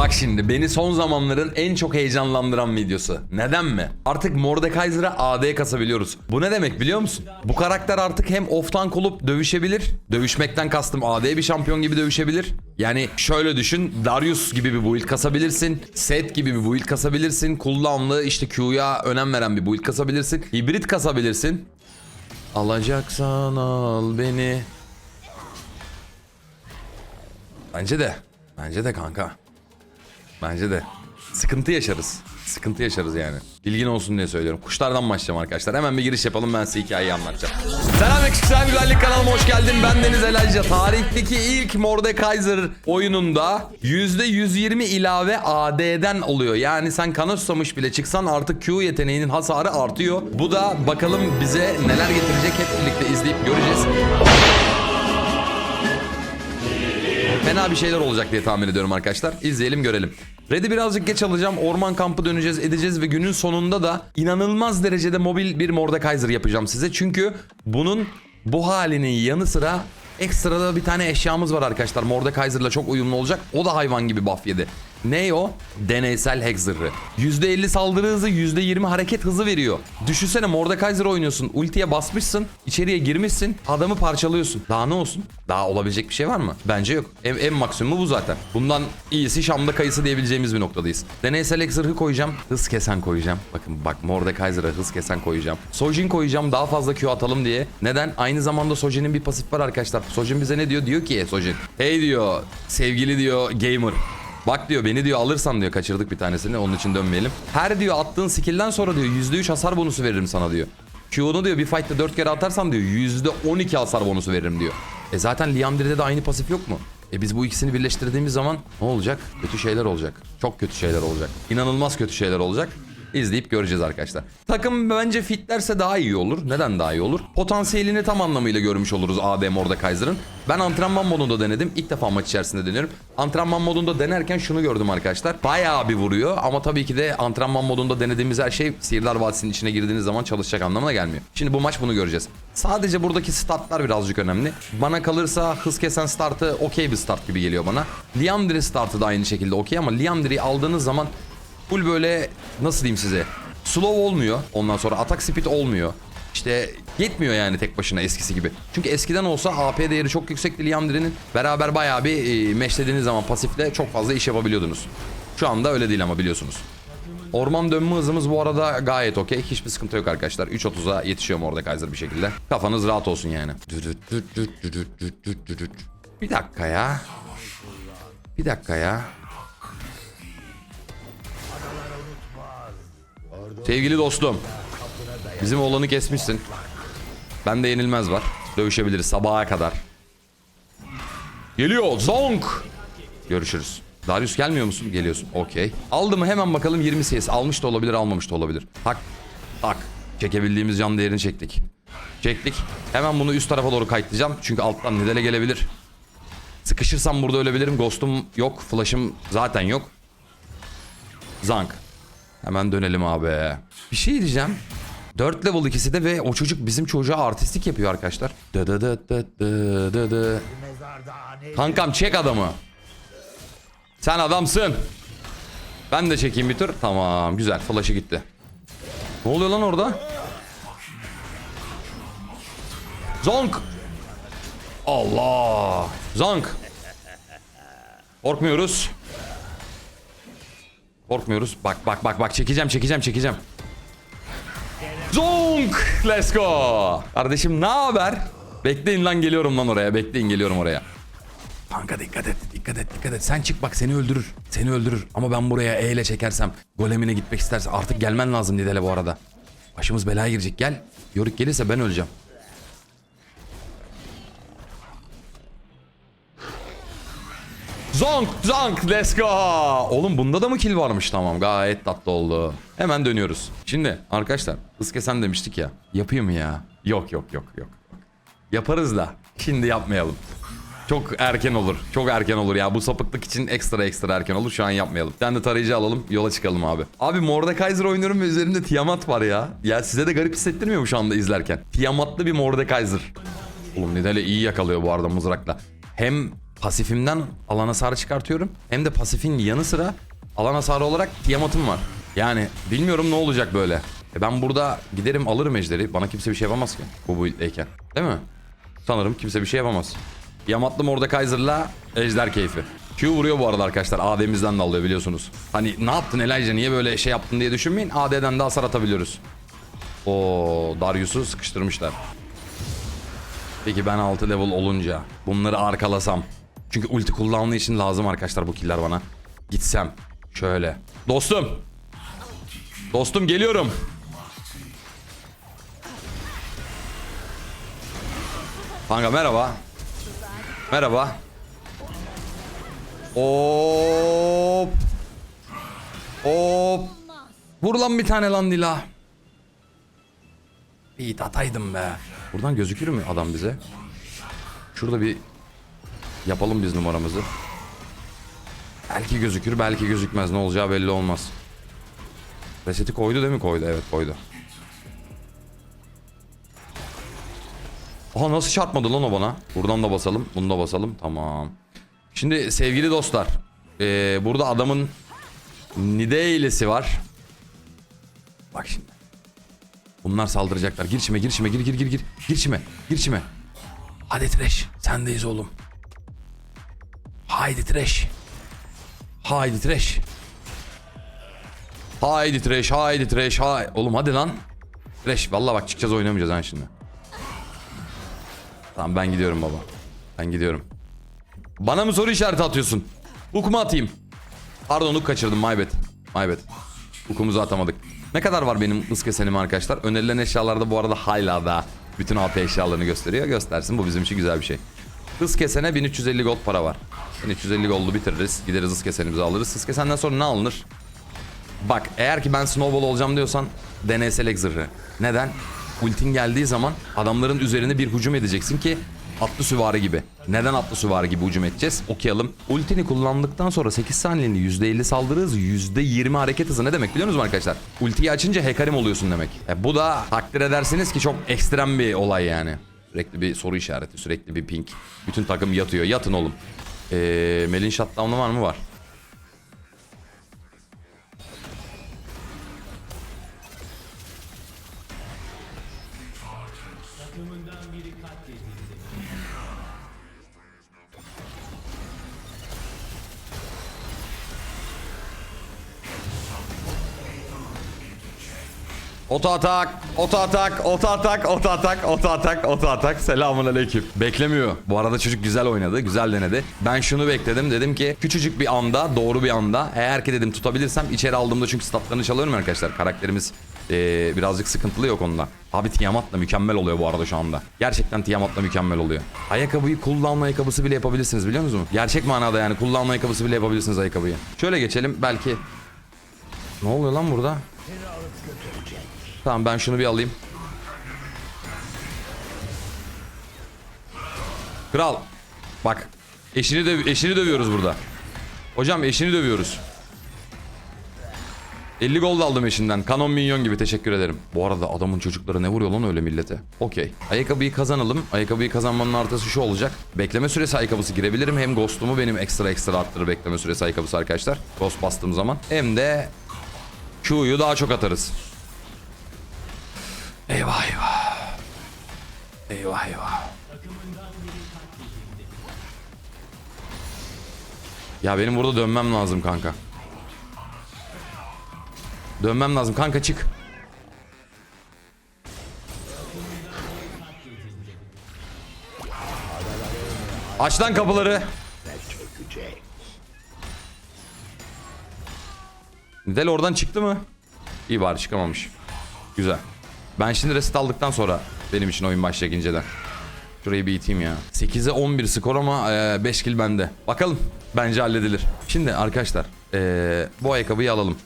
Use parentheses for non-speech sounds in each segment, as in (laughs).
Bak şimdi beni son zamanların en çok heyecanlandıran videosu. Neden mi? Artık Mordekaiser'a AD kasabiliyoruz. Bu ne demek biliyor musun? Bu karakter artık hem off tank olup dövüşebilir. Dövüşmekten kastım AD bir şampiyon gibi dövüşebilir. Yani şöyle düşün. Darius gibi bir build kasabilirsin. Set gibi bir build kasabilirsin. Cooldown'lı işte Q'ya önem veren bir build kasabilirsin. Hibrit kasabilirsin. Alacaksan al beni. Bence de. Bence de kanka. Bence de. Sıkıntı yaşarız. Sıkıntı yaşarız yani. Bilgin olsun diye söylüyorum. Kuşlardan başlayalım arkadaşlar. Hemen bir giriş yapalım ben size hikayeyi anlatacağım. Selam Ekşisel Güzellik kanalıma hoş geldin. Ben Deniz Elalca. Tarihteki ilk Mordekaiser oyununda %120 ilave AD'den oluyor. Yani sen kana susamış bile çıksan artık Q yeteneğinin hasarı artıyor. Bu da bakalım bize neler getirecek hep birlikte izleyip göreceğiz. Fena bir şeyler olacak diye tahmin ediyorum arkadaşlar. İzleyelim görelim. Red'i birazcık geç alacağım. Orman kampı döneceğiz edeceğiz ve günün sonunda da inanılmaz derecede mobil bir Mordekaiser yapacağım size. Çünkü bunun bu halinin yanı sıra ekstrada bir tane eşyamız var arkadaşlar. Mordekaiser'la çok uyumlu olacak. O da hayvan gibi buff yedi. Ne o? Deneysel hack zırhı. %50 saldırı hızı, %20 hareket hızı veriyor. Düşünsene Mordekaiser oynuyorsun. Ultiye basmışsın, içeriye girmişsin, adamı parçalıyorsun. Daha ne olsun? Daha olabilecek bir şey var mı? Bence yok. En, en maksimumu bu zaten. Bundan iyisi Şam'da kayısı diyebileceğimiz bir noktadayız. Deneysel hack zırhı koyacağım. Hız kesen koyacağım. Bakın bak Mordekaiser'a hız kesen koyacağım. Sojin koyacağım daha fazla Q atalım diye. Neden? Aynı zamanda Sojin'in bir pasif var arkadaşlar. Sojin bize ne diyor? Diyor ki Sojin. Hey diyor sevgili diyor gamer. Bak diyor beni diyor alırsan diyor kaçırdık bir tanesini onun için dönmeyelim. Her diyor attığın skill'den sonra diyor %3 hasar bonusu veririm sana diyor. Q'nu diyor bir fight'ta 4 kere atarsan diyor %12 hasar bonusu veririm diyor. E zaten Liandry'de de aynı pasif yok mu? E biz bu ikisini birleştirdiğimiz zaman ne olacak? Kötü şeyler olacak. Çok kötü şeyler olacak. İnanılmaz kötü şeyler olacak. İzleyip göreceğiz arkadaşlar. Takım bence fitlerse daha iyi olur. Neden daha iyi olur? Potansiyelini tam anlamıyla görmüş oluruz AD Mordekaiser'ın. Ben antrenman modunda denedim. İlk defa maç içerisinde deniyorum. Antrenman modunda denerken şunu gördüm arkadaşlar. Bayağı bir vuruyor ama tabii ki de antrenman modunda denediğimiz her şey Sihirdar Vadisi'nin içine girdiğiniz zaman çalışacak anlamına gelmiyor. Şimdi bu maç bunu göreceğiz. Sadece buradaki startlar birazcık önemli. Bana kalırsa hız kesen startı okey bir start gibi geliyor bana. Liandry startı da aynı şekilde okey ama Liandry'i aldığınız zaman full böyle nasıl diyeyim size slow olmuyor. Ondan sonra atak speed olmuyor. İşte yetmiyor yani tek başına eskisi gibi. Çünkü eskiden olsa AP değeri çok yüksekti Liandry'nin. Beraber bayağı bir e, meşlediğiniz zaman pasifle çok fazla iş yapabiliyordunuz. Şu anda öyle değil ama biliyorsunuz. Orman dönme hızımız bu arada gayet okey. Hiçbir sıkıntı yok arkadaşlar. 3.30'a yetişiyor Mordekaiser bir şekilde. Kafanız rahat olsun yani. Bir dakika ya. Bir dakika ya. Sevgili dostum. Bizim oğlanı kesmişsin. Bende yenilmez var. Dövüşebiliriz sabaha kadar. Geliyor Zonk. Görüşürüz. Darius gelmiyor musun? Geliyorsun. Okey. Aldı mı hemen bakalım 20 CS. Almış da olabilir almamış da olabilir. Tak. Tak. Çekebildiğimiz can değerini çektik. Çektik. Hemen bunu üst tarafa doğru kayıtlayacağım. Çünkü alttan Nidale gelebilir. Sıkışırsam burada ölebilirim. Ghost'um yok. Flash'ım zaten yok. Zank. Hemen dönelim abi. Bir şey diyeceğim. 4 level ikisi de ve o çocuk bizim çocuğa artistik yapıyor arkadaşlar. Dı dı dı dı dı dı dı. Kankam çek adamı. Sen adamsın. Ben de çekeyim bir tur. Tamam güzel flash'ı gitti. Ne oluyor lan orada? Zonk. Allah. Zonk. Korkmuyoruz. Korkmuyoruz. Bak bak bak bak çekeceğim çekeceğim çekeceğim. Zonk! Let's go. Kardeşim ne haber? Bekleyin lan geliyorum lan oraya. Bekleyin geliyorum oraya. Kanka dikkat et, dikkat et, dikkat et. Sen çık bak seni öldürür. Seni öldürür. Ama ben buraya E ile çekersem, golemine gitmek isterse artık gelmen lazım Nidale bu arada. Başımız belaya girecek. Gel. Yörük gelirse ben öleceğim. Zonk zonk let's go. Oğlum bunda da mı kill varmış tamam gayet tatlı oldu. Hemen dönüyoruz. Şimdi arkadaşlar hız kesen demiştik ya. Yapayım ya? Yok yok yok yok. Yaparız da şimdi yapmayalım. Çok erken olur. Çok erken olur ya. Bu sapıklık için ekstra ekstra erken olur. Şu an yapmayalım. Tane de tarayıcı alalım. Yola çıkalım abi. Abi Mordekaiser oynuyorum ve üzerimde Tiamat var ya. Ya size de garip hissettirmiyor mu şu anda izlerken? Tiamatlı bir Mordekaiser. Oğlum Nidale iyi yakalıyor bu arada mızrakla. Hem pasifimden alan hasarı çıkartıyorum. Hem de pasifin yanı sıra alan hasarı olarak Tiamat'ım var. Yani bilmiyorum ne olacak böyle. E ben burada giderim alırım ejderi. Bana kimse bir şey yapamaz ki bu build'deyken. Değil mi? Sanırım kimse bir şey yapamaz. Yamatlı Mordekaiser'la ejder keyfi. Q vuruyor bu arada arkadaşlar. AD'mizden de alıyor biliyorsunuz. Hani ne yaptın Elijah niye böyle şey yaptın diye düşünmeyin. AD'den de hasar atabiliyoruz. O Darius'u sıkıştırmışlar. Peki ben 6 level olunca bunları arkalasam. Çünkü ulti kullandığı için lazım arkadaşlar bu killer bana. Gitsem şöyle. Dostum. Dostum geliyorum. Kanka merhaba. Merhaba. Hop. Hop. Vur lan bir tane lan Dila. Bir it ataydım be. Buradan gözükür mü adam bize? Şurada bir yapalım biz numaramızı. Belki gözükür belki gözükmez. Ne olacağı belli olmaz. Reseti koydu değil mi? Koydu evet koydu. Aha nasıl çarpmadı lan o bana? Buradan da basalım. Bunu da basalım. Tamam. Şimdi sevgili dostlar. eee, burada adamın Nideilesi var. Bak şimdi. Bunlar saldıracaklar. Gir içime, gir gir gir gir gir. Gir içime, gir içime. Hadi Trash, sendeyiz oğlum. Haydi Trash. Haydi Trash. Haydi Trash, haydi Trash, hay. Oğlum hadi lan. Trash, vallahi bak çıkacağız oynamayacağız ha şimdi. Tamam ben gidiyorum baba. Ben gidiyorum. Bana mı soru işareti atıyorsun? Hook mu atayım? Pardon hook kaçırdım my bad. My bad. Hook'umuzu atamadık. Ne kadar var benim hız kesenim arkadaşlar? Önerilen eşyalarda bu arada hala da bütün AP eşyalarını gösteriyor. Göstersin bu bizim için güzel bir şey. Hız kesene 1350 gold para var. 1350 gold'u bitiririz. Gideriz hız kesenimizi alırız. Hız kesenden sonra ne alınır? Bak eğer ki ben snowball olacağım diyorsan DNS'lek zırhı. Neden? Ultin geldiği zaman adamların üzerine bir hücum edeceksin ki atlı süvari gibi. Neden atlı süvari gibi hücum edeceğiz? Okuyalım. Ultini kullandıktan sonra 8 saniyeliğinde %50 saldırı hızı, %20 hareket hızı ne demek biliyor musunuz arkadaşlar? Ultiyi açınca hekarim oluyorsun demek. E, bu da takdir edersiniz ki çok ekstrem bir olay yani. Sürekli bir soru işareti, sürekli bir ping. Bütün takım yatıyor. Yatın oğlum. Ee, Melin shutdown'u var mı? Var. Oto atak, oto atak, oto atak, oto atak, oto atak, oto atak. Selamun aleyküm. Beklemiyor. Bu arada çocuk güzel oynadı, güzel denedi. Ben şunu bekledim. Dedim ki küçücük bir anda, doğru bir anda. Eğer ki dedim tutabilirsem içeri aldığımda çünkü statlarını çalıyorum arkadaşlar. Karakterimiz eee, birazcık sıkıntılı yok onda. Abi Tiamat'la mükemmel oluyor bu arada şu anda. Gerçekten Tiamat'la mükemmel oluyor. Ayakkabıyı kullanma ayakkabısı bile yapabilirsiniz biliyor musunuz? Gerçek manada yani kullanma ayakkabısı bile yapabilirsiniz ayakkabıyı. Şöyle geçelim belki... Ne oluyor lan burada? Tamam ben şunu bir alayım. Kral. Bak. Eşini döv eşini dövüyoruz burada. Hocam eşini dövüyoruz. 50 gol aldım eşinden. Kanon minyon gibi teşekkür ederim. Bu arada adamın çocukları ne vuruyor lan öyle millete? Okey. Ayakkabıyı kazanalım. Ayakkabıyı kazanmanın artısı şu olacak. Bekleme süresi ayakkabısı girebilirim. Hem ghost'umu benim ekstra ekstra arttırır bekleme süresi ayakkabısı arkadaşlar. Ghost bastığım zaman. Hem de Q'yu daha çok atarız. Eyvah eyvah. Eyvah eyvah. Ya benim burada dönmem lazım kanka. Dönmem lazım kanka çık. Aç lan kapıları. Del oradan çıktı mı? İyi bari çıkamamış. Güzel. Ben şimdi reset aldıktan sonra benim için oyun başlayacak inceden. Şurayı bir iteyim ya. 8'e 11 skor ama e, 5 kill bende. Bakalım. Bence halledilir. Şimdi arkadaşlar e, bu ayakkabıyı alalım.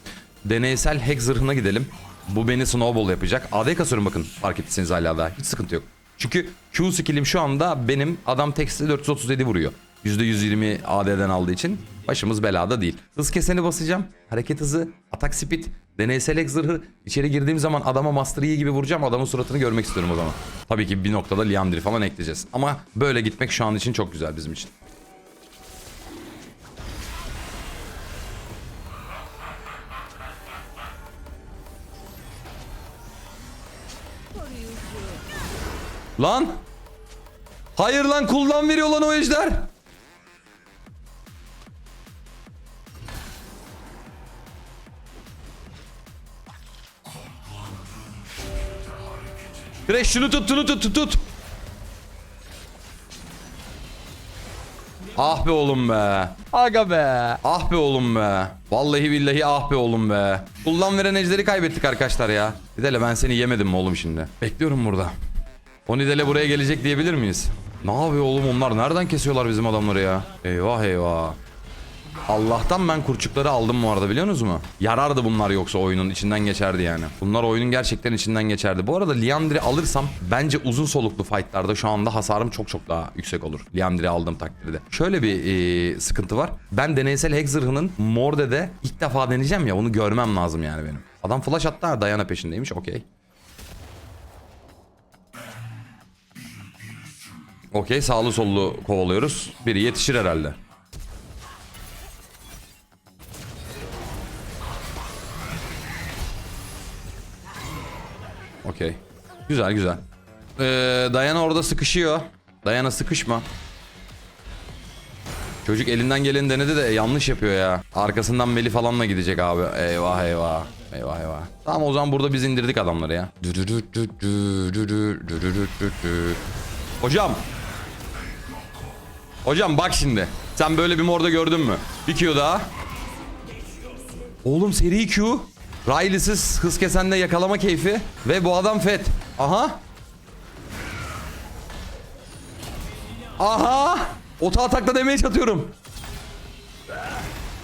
Deneysel hack zırhına gidelim. Bu beni snowball yapacak. AD kasıyorum bakın fark ettiyseniz hala daha. Hiç sıkıntı yok. Çünkü Q skillim şu anda benim adam teksti 437 vuruyor. %120 AD'den aldığı için başımız belada değil. Hız keseni basacağım. Hareket hızı, atak speed, Deneysel ek zırhı içeri girdiğim zaman adama Master Yi gibi vuracağım. Adamın suratını görmek istiyorum o zaman. Tabii ki bir noktada Liandry falan ekleyeceğiz. Ama böyle gitmek şu an için çok güzel bizim için. Lan! Hayır lan kullan veriyor lan o ejder. Crash şunu tut şunu tut tut tut. Ah be oğlum be. Aga be. Ah be oğlum be. Vallahi billahi ah be oğlum be. Kullan veren ejderi kaybettik arkadaşlar ya. Nidale ben seni yemedim mi oğlum şimdi? Bekliyorum burada. O Nidale buraya gelecek diyebilir miyiz? Ne yapıyor oğlum onlar? Nereden kesiyorlar bizim adamları ya? Eyvah eyvah. Allah'tan ben kurçukları aldım bu arada biliyorsunuz mu? Yarardı bunlar yoksa oyunun içinden geçerdi yani. Bunlar oyunun gerçekten içinden geçerdi. Bu arada Liandry'i alırsam bence uzun soluklu fightlarda şu anda hasarım çok çok daha yüksek olur. Liandry'i aldığım takdirde. Şöyle bir e, sıkıntı var. Ben deneysel hack zırhının Morde'de ilk defa deneyeceğim ya onu görmem lazım yani benim. Adam flash attı ha Dayana peşindeymiş okey. Okey sağlı sollu kovalıyoruz. Biri yetişir herhalde. Güzel güzel. Ee, Dayana orada sıkışıyor. Dayana sıkışma. Çocuk elinden geleni denedi de yanlış yapıyor ya. Arkasından Meli falanla gidecek abi. Eyvah eyvah. Eyvah eyvah. Tamam o zaman burada biz indirdik adamları ya. Hocam. Hocam bak şimdi. Sen böyle bir morda gördün mü? Bir Q daha. Oğlum seri Q. Riley'siz hız kesende yakalama keyfi. Ve bu adam fet. Aha. Aha. Ota atakla demeye çatıyorum.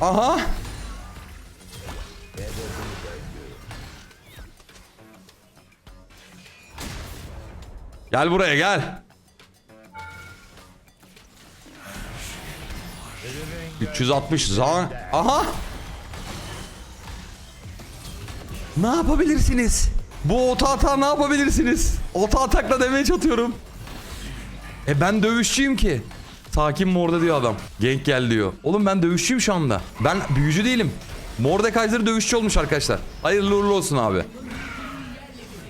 Aha. Gel buraya gel. 360 zan. Aha. Ne yapabilirsiniz? Bu ota ata ne yapabilirsiniz? Ota atakla demeye çatıyorum. E ben dövüşçüyüm ki. Sakin mi orada diyor adam. Genk gel diyor. Oğlum ben dövüşçüyüm şu anda. Ben büyücü değilim. Mordekaiser dövüşçü olmuş arkadaşlar. Hayırlı uğurlu olsun abi.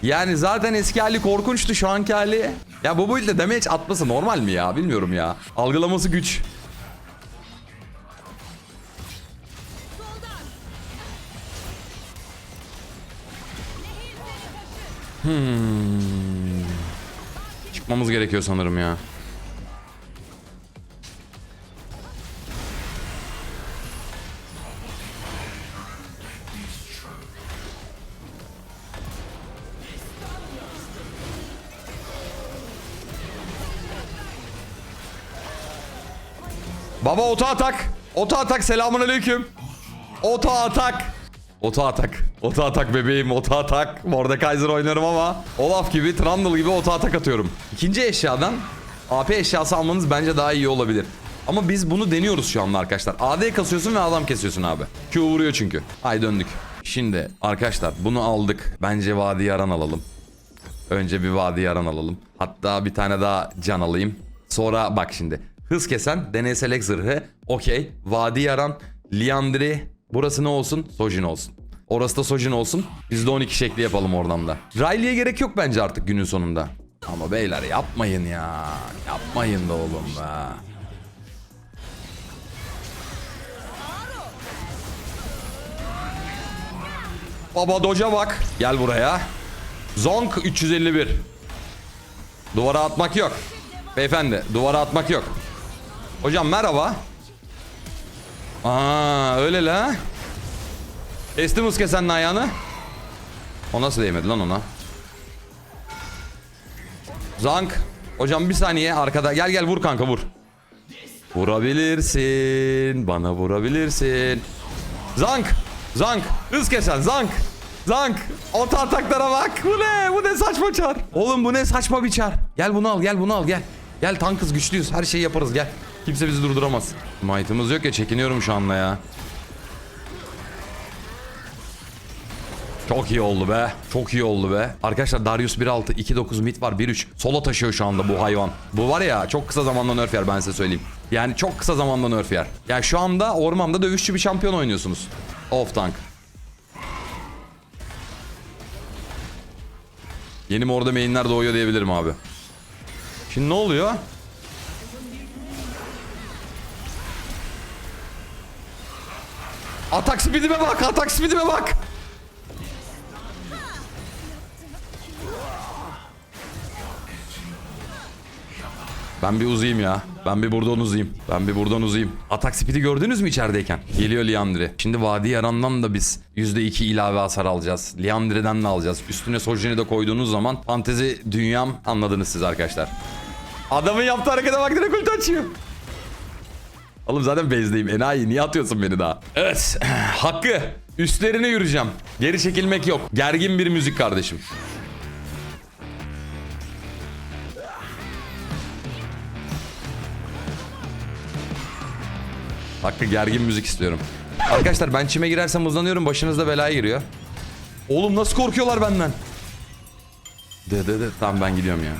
Yani zaten eski hali korkunçtu şu anki hali. Ya bu build'de damage atması normal mi ya? Bilmiyorum ya. Algılaması güç. Çıkmamız gerekiyor sanırım ya. Baba ota atak. Ota atak selamun aleyküm. Ota atak. Ota atak. Ota atak bebeğim ota atak. Mordekaiser oynarım ama Olaf gibi Trundle gibi ota atak atıyorum. İkinci eşyadan AP eşyası almanız bence daha iyi olabilir. Ama biz bunu deniyoruz şu anda arkadaşlar. AD kasıyorsun ve adam kesiyorsun abi. Q vuruyor çünkü. Hay döndük. Şimdi arkadaşlar bunu aldık. Bence Vadi Yaran alalım. Önce bir Vadi Yaran alalım. Hatta bir tane daha can alayım. Sonra bak şimdi. Hız kesen, deneysel zırhı. Okey. Vadi Yaran, Liandry. Burası ne olsun? Sojin olsun. Orası da Sojin olsun. Biz de 12 şekli yapalım oradan da. Riley'e gerek yok bence artık günün sonunda. Ama beyler yapmayın ya. Yapmayın da oğlum be. Baba doca bak. Gel buraya. Zonk 351. Duvara atmak yok. Beyefendi duvara atmak yok. Hocam merhaba. Aa öyle la. Kestim hız kesenin ayağını. O nasıl değmedi lan ona? Zank. Hocam bir saniye arkada. Gel gel vur kanka vur. Vurabilirsin. Bana vurabilirsin. Zank. Zank. Hız kesen zank. Zank. Ota ataklara bak. Bu ne? Bu ne saçma çar. Oğlum bu ne saçma bir çar. Gel bunu al gel bunu al gel. Gel tankız güçlüyüz. Her şeyi yaparız gel. Kimse bizi durduramaz. Might'ımız yok ya çekiniyorum şu anda ya. Çok iyi oldu be. Çok iyi oldu be. Arkadaşlar Darius 1.6, 2.9 mid var 1.3. Solo taşıyor şu anda bu hayvan. Bu var ya çok kısa zamanda nerf yer ben size söyleyeyim. Yani çok kısa zamanda nerf yer. Yani şu anda ormanda dövüşçü bir şampiyon oynuyorsunuz. Off tank. Yeni morda mainler doğuyor diyebilirim abi. Şimdi ne oluyor? Atak speedime bak, atak speedime bak. Ben bir uzayayım ya. Ben bir buradan uzayayım. Ben bir buradan uzayayım. Atak speed'i gördünüz mü içerideyken? Geliyor Liandry. Şimdi Vadi Yaran'dan da biz %2 ilave hasar alacağız. Liandry'den de alacağız. Üstüne Sojin'i de koyduğunuz zaman fantezi dünyam anladınız siz arkadaşlar. Adamın yaptığı harekete bak direkt ulti açıyor. Oğlum zaten bezdeyim. Enayi niye atıyorsun beni daha? Evet. (clears throat) Hakkı. Üstlerine yürüyeceğim. Geri çekilmek yok. Gergin bir müzik kardeşim. Hakkı gergin müzik istiyorum. Arkadaşlar ben çime girersem hızlanıyorum başınızda belaya giriyor. Oğlum nasıl korkuyorlar benden? De de de tamam ben gidiyorum ya.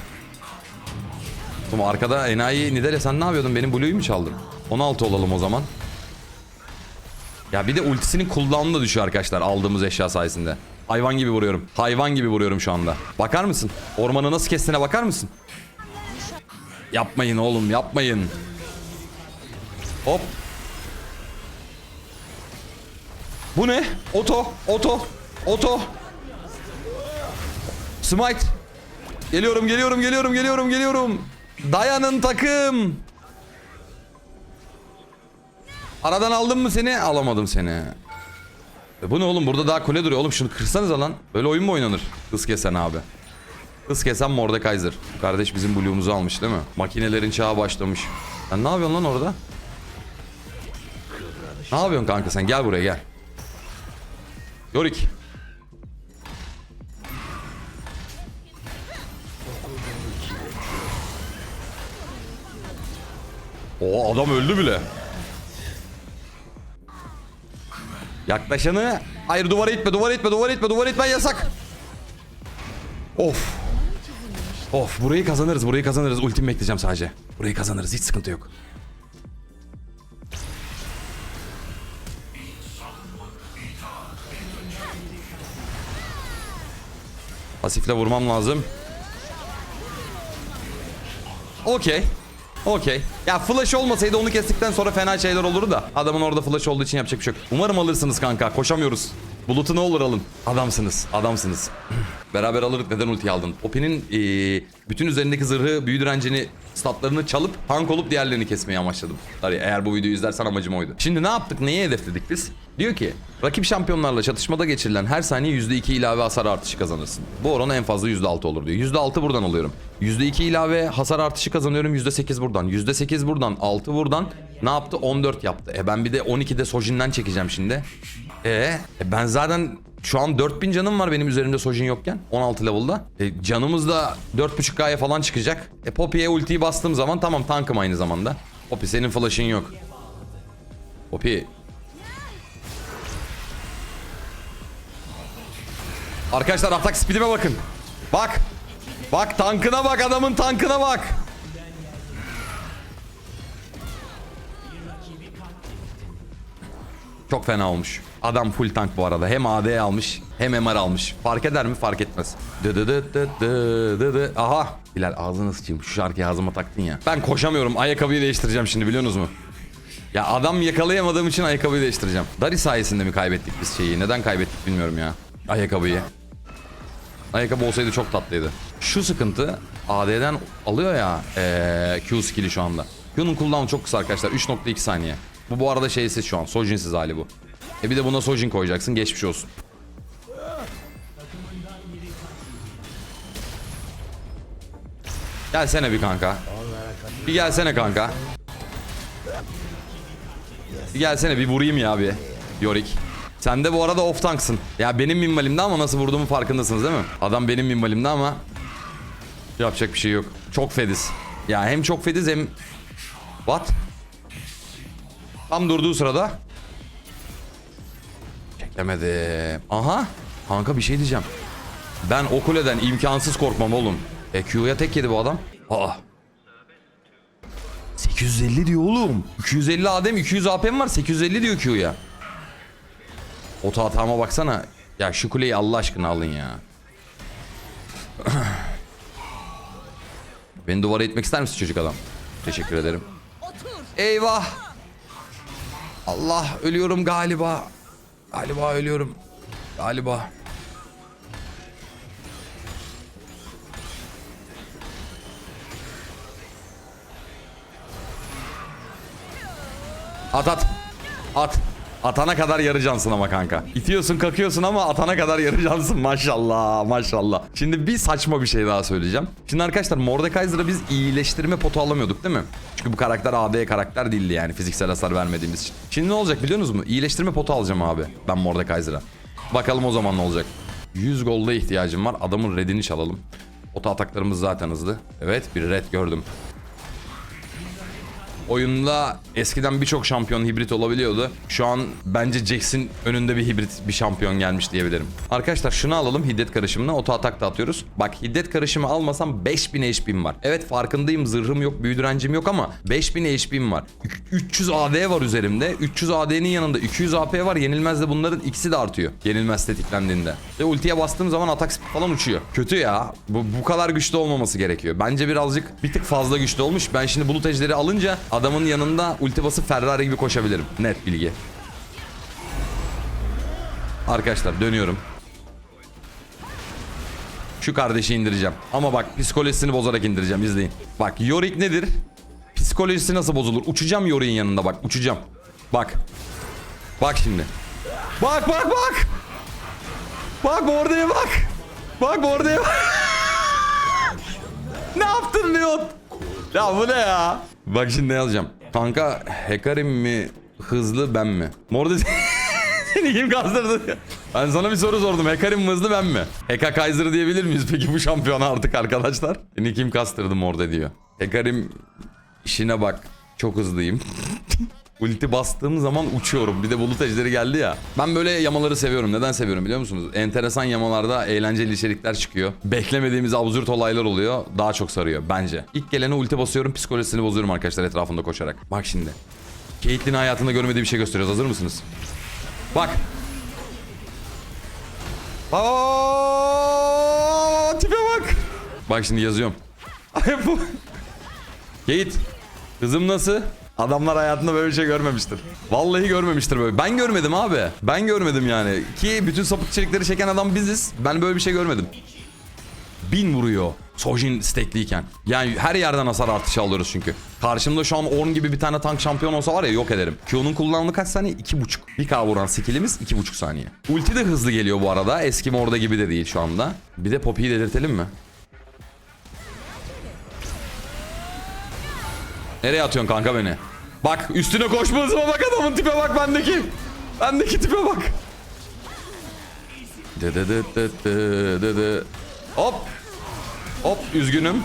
Oğlum arkada enayi Nidale sen ne yapıyordun? Benim Blue'yu mu çaldın? 16 olalım o zaman. Ya bir de ultisinin cooldown'u da düşüyor arkadaşlar aldığımız eşya sayesinde. Hayvan gibi vuruyorum. Hayvan gibi vuruyorum şu anda. Bakar mısın? Ormanı nasıl kestiğine bakar mısın? Yapmayın oğlum yapmayın. Hop. Bu ne? Oto, oto, oto. Smite. Geliyorum, geliyorum, geliyorum, geliyorum, geliyorum. Dayanın takım. Aradan aldım mı seni? Alamadım seni. E bu ne oğlum? Burada daha kule duruyor. Oğlum şunu kırsanıza lan. Böyle oyun mu oynanır? Hız kesen abi. Hız kesen Mordekaiser. Kardeş bizim Blue'umuzu almış değil mi? Makinelerin çağı başlamış. Sen ne yapıyorsun lan orada? Ne yapıyorsun kanka sen? Gel buraya gel. Yorik. O adam öldü bile. Yaklaşanı hayır duvara itme duvara itme duvara itme duvara itme yasak. Of. Of burayı kazanırız burayı kazanırız ultim bekleyeceğim sadece. Burayı kazanırız hiç sıkıntı yok. Pasifle vurmam lazım. Okey. Okey. Ya flash olmasaydı onu kestikten sonra fena şeyler olurdu da. Adamın orada flash olduğu için yapacak bir şey yok. Umarım alırsınız kanka. Koşamıyoruz. Bulut'u ne olur alın. Adamsınız. Adamsınız. (clears throat) Beraber alırdık neden ultiyi aldın? Poppy'nin ee, bütün üzerindeki zırhı, büyü direncini, statlarını çalıp tank olup diğerlerini kesmeyi amaçladım. Tabii eğer bu videoyu izlersen amacım oydu. Şimdi ne yaptık? Neyi hedefledik biz? Diyor ki rakip şampiyonlarla çatışmada geçirilen her saniye %2 ilave hasar artışı kazanırsın. Bu oran en fazla %6 olur diyor. %6 buradan alıyorum. %2 ilave hasar artışı kazanıyorum. %8 buradan. %8 buradan. 6 buradan. Ne yaptı? 14 yaptı. E ben bir de 12'de Sojin'den çekeceğim şimdi. E, e ben zaten şu an 4000 canım var benim üzerimde Sojin yokken 16 level'da. E, canımız da 4.5K'ya falan çıkacak. E Poppy'ye ultiyi bastığım zaman tamam tankım aynı zamanda. Poppy senin flash'ın yok. Poppy. Arkadaşlar atak speed'ime bakın. Bak. Bak tankına bak adamın tankına bak. Çok fena olmuş. Adam full tank bu arada. Hem AD almış hem MR almış. Fark eder mi? Fark etmez. Dı dı dı dı dı dı dı. Aha. Bilal ağzını sıçayım. Şu şarkıyı ağzıma taktın ya. Ben koşamıyorum. Ayakkabıyı değiştireceğim şimdi biliyorsunuz mu? Ya adam yakalayamadığım için ayakkabıyı değiştireceğim. Dari sayesinde mi kaybettik biz şeyi? Neden kaybettik bilmiyorum ya. Ayakkabıyı. Ayakkabı olsaydı çok tatlıydı. Şu sıkıntı AD'den alıyor ya ee, Q skill'i şu anda. Q'nun cooldown'u çok kısa arkadaşlar. 3.2 saniye. Bu bu arada şeysiz şu an. Sojinsiz hali bu. E bir de buna Sojin koyacaksın. Geçmiş olsun. Gelsene bir kanka. Bir gelsene kanka. Bir gelsene bir vurayım ya bir. Yorik. Sen de bu arada off tanksın. Ya benim minmalimde ama nasıl vurduğumu farkındasınız değil mi? Adam benim minmalimde ama yapacak bir şey yok. Çok fediz. Ya hem çok fediz hem What? Tam durduğu sırada Çekemedim. Aha. Kanka bir şey diyeceğim. Ben o kuleden imkansız korkmam oğlum. E Q'ya tek yedi bu adam. Aa. 850 diyor oğlum. 250 ADM 200 AP'm var 850 diyor Q'ya. Oto hatama baksana. Ya şu kuleyi Allah aşkına alın ya. (clears throat) Beni duvara itmek ister misin çocuk adam? Teşekkür ederim. Eyvah. Allah ölüyorum galiba. Galiba ölüyorum. Galiba. At at. At. Atana kadar yarı cansın ama kanka. İtiyorsun kakıyorsun ama atana kadar yarı cansın (laughs) maşallah maşallah. Şimdi bir saçma bir şey daha söyleyeceğim. Şimdi arkadaşlar Mordekaiser'a biz iyileştirme potu alamıyorduk değil mi? Çünkü bu karakter AD karakter değildi yani fiziksel hasar vermediğimiz için. Şimdi ne olacak biliyor musunuz mu? İyileştirme potu alacağım abi ben Mordekaiser'a. Bakalım o zaman ne olacak. 100 golda ihtiyacım var. Adamın redini çalalım. Ota ataklarımız zaten hızlı. Evet bir red gördüm. Oyunda eskiden birçok şampiyon hibrit olabiliyordu. Şu an bence Jax'in önünde bir hibrit bir şampiyon gelmiş diyebilirim. Arkadaşlar şunu alalım hiddet karışımına oto atak da atıyoruz. Bak hiddet karışımı almasam 5000 HP'm var. Evet farkındayım zırhım yok büyü direncim yok ama 5000 HP'm var. Ü- 300 AD var üzerimde. 300 AD'nin yanında 200 AP var. Yenilmez de bunların ikisi de artıyor. Yenilmez tetiklendiğinde. Ve ultiye bastığım zaman atak speed falan uçuyor. Kötü ya. Bu, bu kadar güçlü olmaması gerekiyor. Bence birazcık bir tık fazla güçlü olmuş. Ben şimdi bulut ejderi alınca adamın yanında ulti Ferrari gibi koşabilirim. Net bilgi. Arkadaşlar dönüyorum. Şu kardeşi indireceğim. Ama bak psikolojisini bozarak indireceğim izleyin. Bak Yorick nedir? Psikolojisi nasıl bozulur? Uçacağım Yorick'in yanında bak uçacağım. Bak. Bak şimdi. Bak bak bak. Bak oraya bak. Bak oraya bak. (laughs) ne yaptın Leon? Ya bu ne ya? Bak şimdi ne yazacağım. Kanka Hekarim mi hızlı ben mi? Morde (laughs) seni kim kazdırdı? Ben sana bir soru sordum. Hekarim mi hızlı ben mi? Heka Kaiser diyebilir miyiz peki bu şampiyona artık arkadaşlar? Beni kim kastırdı Morde diyor. Hekarim işine bak. Çok hızlıyım. (laughs) Ulti bastığım zaman uçuyorum. Bir de bulut ejderi geldi ya. Ben böyle yamaları seviyorum. Neden seviyorum biliyor musunuz? Enteresan yamalarda eğlenceli içerikler çıkıyor. Beklemediğimiz absürt olaylar oluyor. Daha çok sarıyor bence. İlk gelene ulti basıyorum. Psikolojisini bozuyorum arkadaşlar etrafında koşarak. Bak şimdi. Caitlyn'i hayatında görmediği bir şey gösteriyoruz. Hazır mısınız? Bak. Aa, tipe bak. Bak şimdi yazıyorum. (laughs) Ay bu. Kate. Kızım nasıl? Adamlar hayatında böyle bir şey görmemiştir. Vallahi görmemiştir böyle. Ben görmedim abi. Ben görmedim yani. Ki bütün sapık içerikleri çeken adam biziz. Ben böyle bir şey görmedim. Bin vuruyor. Sojin stackliyken. Yani her yerden hasar artışı alıyoruz çünkü. Karşımda şu an Ornn gibi bir tane tank şampiyon olsa var ya yok ederim. Q'nun kullanımı kaç saniye? 2.5. 1K vuran skillimiz 2.5 saniye. Ulti de hızlı geliyor bu arada. Eski orada gibi de değil şu anda. Bir de Poppy'yi delirtelim mi? Nereye atıyorsun kanka beni? Bak üstüne koşma hızıma bak adamın tipe bak bendeki. Bendeki tipe bak. Dı dı dı dı dı dı dı. Hop. Hop üzgünüm.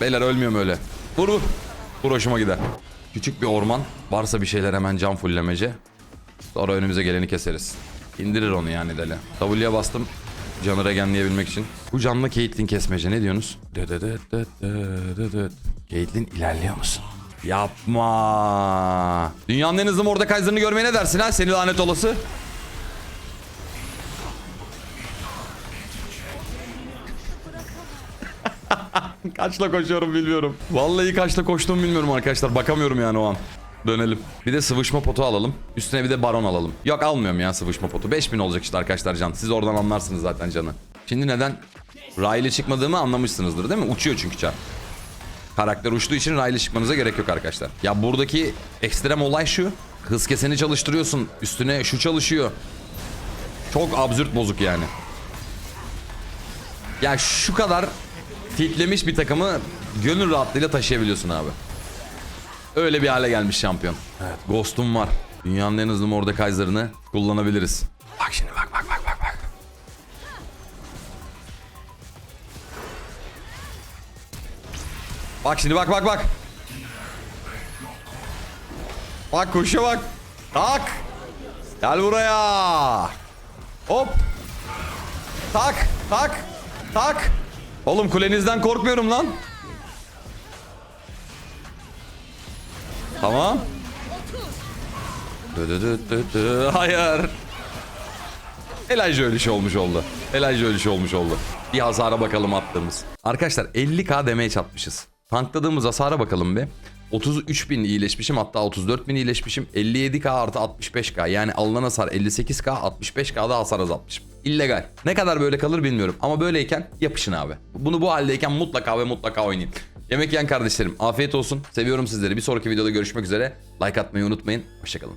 Beyler ölmüyorum öyle. Vur vur. Vur hoşuma gider. Küçük bir orman. Varsa bir şeyler hemen can fullemece. Sonra önümüze geleni keseriz. İndirir onu yani deli. W'ye bastım. Canı regenleyebilmek için. Bu canlı Caitlyn kesmece ne diyorsunuz? Dı dı dı dı dı dı dı. Caitlyn ilerliyor musun? Yapma. Dünyanın en hızlı Mordekaiser'ını görmeye ne dersin ha? Seni lanet olası. (laughs) kaçla koşuyorum bilmiyorum. Vallahi kaçla koştuğumu bilmiyorum arkadaşlar. Bakamıyorum yani o an. Dönelim. Bir de sıvışma potu alalım. Üstüne bir de baron alalım. Yok almıyorum ya sıvışma potu. 5000 olacak işte arkadaşlar can. Siz oradan anlarsınız zaten canı. Şimdi neden Riley çıkmadığımı anlamışsınızdır değil mi? Uçuyor çünkü çar. Karakter uçtuğu için Riley çıkmanıza gerek yok arkadaşlar. Ya buradaki ekstrem olay şu. Hız keseni çalıştırıyorsun. Üstüne şu çalışıyor. Çok absürt bozuk yani. Ya şu kadar fitlemiş bir takımı gönül rahatlığıyla taşıyabiliyorsun abi. Öyle bir hale gelmiş şampiyon. Evet, Ghost'um var. Dünyanın en hızlı Mordekaiser'ını kullanabiliriz. Bak şimdi bak bak bak. Bak şimdi bak bak bak. Bak koşa bak. Tak. Gel buraya. Hop. Tak tak tak. Oğlum kulenizden korkmuyorum lan. Tamam. Dı dı dı dı dı. Hayır. Elijah ölüşü olmuş oldu. Elijah ölüşü olmuş oldu. Bir hasara bakalım attığımız. Arkadaşlar 50k damage atmışız. Tankladığımız hasara bakalım bir. 33 bin iyileşmişim hatta 34 bin iyileşmişim. 57k artı 65k yani alınan hasar 58k 65k'da hasar azaltmışım. İllegal. Ne kadar böyle kalır bilmiyorum ama böyleyken yapışın abi. Bunu bu haldeyken mutlaka ve mutlaka oynayın. Yemek yiyen kardeşlerim afiyet olsun. Seviyorum sizleri. Bir sonraki videoda görüşmek üzere. Like atmayı unutmayın. Hoşçakalın.